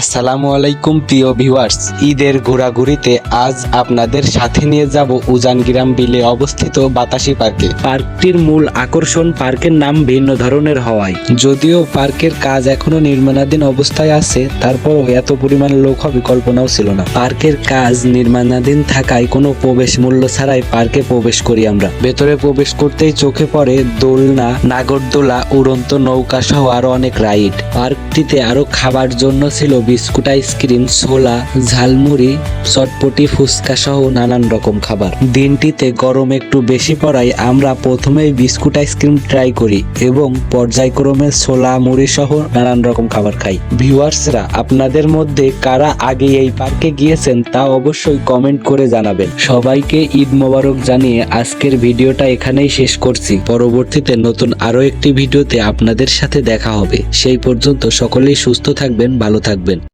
আসসালামু আলাইকুম প্রিয় ভিউয়ার্স, ঈদের ঘোরাঘুরিতে আজ আপনাদের সাথে নিয়ে যাব উজানগ্রাম বিলে অবস্থিত বাতাসি পার্কে। পার্কটির মূল আকর্ষণ পার্কের নাম ভিন্ন ধরনের হওয়ায়। যদিও পার্কের কাজ এখনও নির্মাণাধীন অবস্থায় আছে, তারপরও এত পরিমাণ লোক হবে কল্পনাও ছিল না। পার্কের কাজ নির্মাণাধীন থাকায় কোনো প্রবেশ মূল্য ছাড়াই পার্কে প্রবেশ করি আমরা। ভেতরে প্রবেশ করতেই চোখে পড়ে দোলনা, নাগরদোলা, উড়ন্ত নৌকা সহ আরও অনেক রাইড। পার্কটিতে আরও খাবার জন্য ছিল বিস্কুট, আইসক্রিম, ছোলা, ঝালমুড়ি, চটপটি, ফুচকা সহ নানান রকম খাবার। দিনটিতে গরম একটু বেশি পড়ায় আমরা প্রথমেই বিস্কুট, আইসক্রিম ট্রাই করি এবং পর্যায়ক্রমে ছোলা, মুড়ি সহ নানান রকম খাবার খাই। ভিউয়ার্সরা, আপনাদের মধ্যে কারা আগে এই পার্কে গিয়েছেন তা অবশ্যই কমেন্ট করে জানাবেন। সবাইকে ঈদ মোবারক জানিয়ে আজকের ভিডিওটা এখানেই শেষ করছি। পরবর্তীতে নতুন আরও একটি ভিডিওতে আপনাদের সাথে দেখা হবে। সেই পর্যন্ত সকলেই সুস্থ থাকবেন, ভালো থাকবেন।